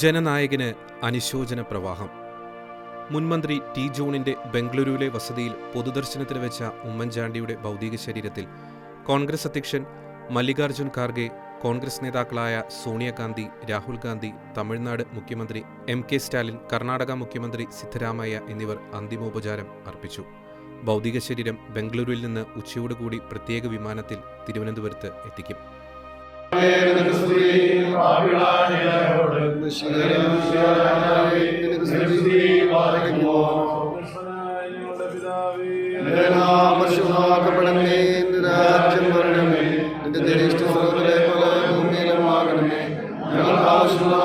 ജനനായകന് അനുശോചന പ്രവാഹം. മുൻമന്ത്രി ടി ജോണിന്റെ ബംഗളൂരുവിലെ വസതിയിൽ പൊതുദർശനത്തിന് വെച്ച ഉമ്മൻചാണ്ടിയുടെ ഭൗതിക ശരീരത്തിൽ കോൺഗ്രസ് അധ്യക്ഷൻ മല്ലികാർജുൻ ഖാർഗെ കോൺഗ്രസ് നേതാക്കളായ സോണിയാഗാന്ധി രാഹുൽ ഗാന്ധി തമിഴ്നാട് മുഖ്യമന്ത്രി എം കെ സ്റ്റാലിൻ കർണാടക മുഖ്യമന്ത്രി സിദ്ധരാമയ്യ എന്നിവർ അന്തിമോപചാരം അർപ്പിച്ചു. ഭൗതിക ശരീരം ബംഗളൂരുവിൽ നിന്ന് ഉച്ചയോടുകൂടി പ്രത്യേക വിമാനത്തിൽ തിരുവനന്തപുരത്ത് എത്തിക്കും. ണമേ രാജ്യം വരണമേ നിന്റെ ദേശത്തോടെ പോലെ ഭൂമിയിലും ആകണമേ ഞങ്ങൾ ആവശ്യമുള്ള